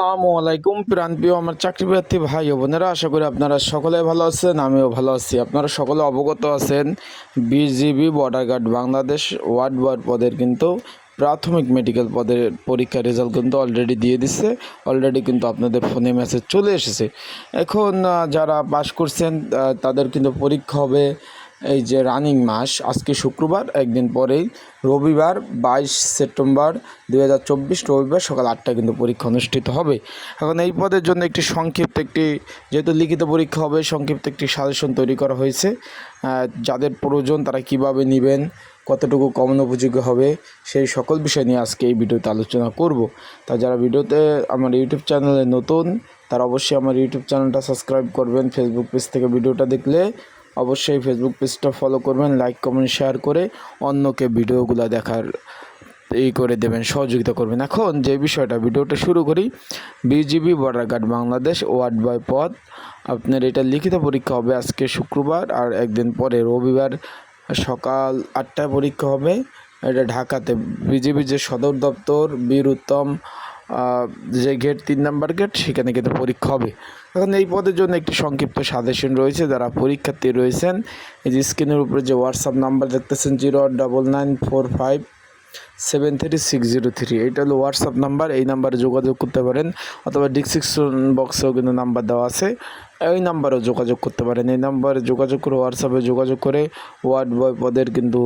আসসালামু আলাইকুম প্রাণপ্রিয় আমার চাকরি প্রার্থী ভাই ও বোনেরা, আশা করি আপনারা সকলে ভালো আছেন, আমিও ভালো আছি। আপনারা সকলে অবগত আছেন, BGB border guard Bangladesh ward ward পদের কিন্তু প্রাথমিক মেডিকেল পদের পরীক্ষার রেজাল্ট কিন্তু অলরেডি দিয়ে দিচ্ছে অলরেডি কিন্তু আপনাদের ফোনে মেসেজ চলে এসেছে। এখন যারা পাশ করছেন তাদের কিন্তু পরীক্ষা হবে এই যে রানিং মাস, আজকে শুক্রবার, একদিন পরেই রবিবার, বাইশ সেপ্টেম্বর দু হাজার চব্বিশ, রবিবার সকাল আটটায় কিন্তু পরীক্ষা অনুষ্ঠিত হবে। এখন এই পদের জন্য একটি সংক্ষিপ্ত একটি, যেহেতু লিখিত পরীক্ষা হবে, সংক্ষিপ্ত একটি সাজেশন তৈরি করা হয়েছে। যাদের প্রয়োজন তারা কীভাবে নেবেন, কতটুকু কমন উপযোগী হবে, সেই সকল বিষয় নিয়ে আজকে এই ভিডিওতে আলোচনা করব। তা যারা ভিডিওতে আমার ইউটিউব চ্যানেলে নতুন, তারা অবশ্যই আমার ইউটিউব চ্যানেলটা সাবস্ক্রাইব করবেন। ফেসবুক পেজ থেকে ভিডিওটা দেখলে অবশ্যই ফেসবুক পেজটা ফলো করবেন লাইক কমেন্ট শেয়ার করে অন্যকে ভিডিওগুলো দেখার এই করে দেবেন, সহযোগিতা করবেন। এখন যে বিষয়টা, ভিডিওটা শুরু করি। BGB border guard Bangladesh ward by পদ আপনার এটা লিখিত পরীক্ষা হবে আজকে শুক্রবার আর একদিন পরে রবিবার সকাল আটটায় পরীক্ষা হবে। এটা ঢাকাতে। বিজিবি যে সদর দপ্তর বীর উত্তম যে গেট তিন নাম্বার গেট সেখানে কিন্তু পরীক্ষা হবে। এখন এই পদের জন্য একটি সংক্ষিপ্ত সাজেশন রয়েছে। যারা পরীক্ষার্থী রয়েছেন, এই যে স্ক্রিনের উপরে যে হোয়াটসঅ্যাপ নাম্বার দেখতেছেন zero double nine four five seven three six zero three এটা হলো হোয়াটসঅ্যাপ নাম্বার এই নাম্বারে যোগাযোগ করতে পারেন। অথবা ডিসক্রিপশন বক্সেও কিন্তু নাম্বার দেওয়া আছে। এই নাম্বারেও যোগাযোগ করতে পারেন। এই নাম্বারে যোগাযোগ করে হোয়াটসঅ্যাপে যোগাযোগ করে ওয়ার্ড বয় পদের কিন্তু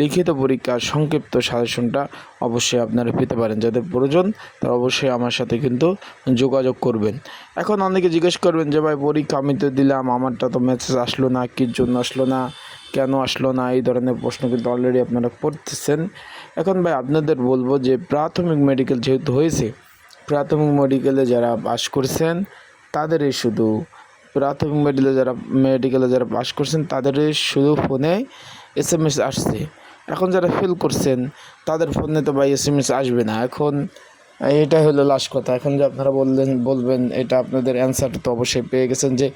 লিখিত পরীক্ষার সংক্ষিপ্ত সাজেশনটা অবশ্যই আপনারা পেতে পারেন। যাদের প্রয়োজন, তারা অবশ্যই আমার সাথে কিন্তু যোগাযোগ করবেন। এখন অনেকে জিজ্ঞেস করবেন যে, ভাই, পরীক্ষা আমি তো দিলাম, আমারটা তো মেসেজ আসলো না কির জন্য আসলো না? কেন আসলো না? এই ধরনের প্রশ্ন কিন্তু অলরেডি আপনারা পড়তেছেন এখন ভাই, আপনাদের বলব যে প্রাথমিক মেডিকেল যেহেতু হয়েছে, প্রাথমিক মেডিকেলে যারা পাশ করছেন, তাদেরই শুধু প্রাথমিক মেডিকেলে যারা মেডিকেলে যারা পাশ করছেন, তাদেরই শুধু ফোনে এস এম এস আসছে। এখন যারা ফেল করছেন, তাদের ফোনে তো ভাই এস এম এস আসবে না। এখন এটা হলো লাস্ট কথা। এখন যে আপনারা বললেন, বলবেন, এটা আপনাদের অ্যান্সার তো অবশ্যই পেয়ে গেছেন যে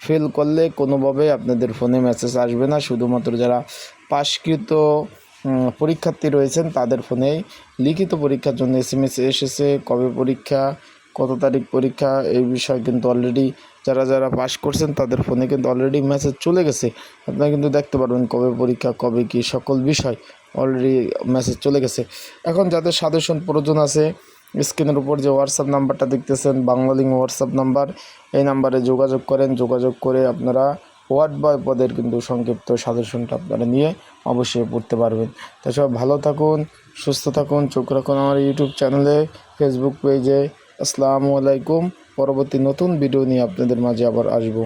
ফেল করলে কোনোভাবে আপনাদের ফোনে মেসেজ আসবে না। শুধুমাত্র যারা পাশকৃত পরীক্ষার্থী রয়েছেন, তাদের ফোনে লিখিত পরীক্ষার জন্য এস এম এস এসেছে। কবে পরীক্ষা, কত তারিখ পরীক্ষা, এই বিষয়ে কিন্তু অলরেডি যারা যারা পাস করছেন, তাদের ফোনে কিন্তু অলরেডি মেসেজ চলে গেছে। আপনারা কিন্তু দেখতে পারবেন কবে পরীক্ষা, কবে কি সকল বিষয় অলরেডি মেসেজ চলে গেছে। এখন যাদের সাজেশন প্রয়োজন আছে স্ক্রিনের উপর যে হোয়াটসঅ্যাপ নাম্বারটা দেখতেছেন বাংলালিং হোয়াটসঅ্যাপ নাম্বার, এই নাম্বারে যোগাযোগ করেন। যোগাযোগ করে আপনারা ওয়ার্ড বয় পদের কিন্তু সংক্ষিপ্ত সাজেশনটা আপনারা নিয়ে অবশ্যই পড়তে পারবেন। তাছাড়া ভালো থাকুন, সুস্থ থাকুন, চোখ রাখুন আমার ইউটিউব চ্যানেলে ফেসবুক পেজে আসসালামু আলাইকুম, পরবর্তী নতুন ভিডিও নিয়ে আপনাদের মাঝে আবার আসব।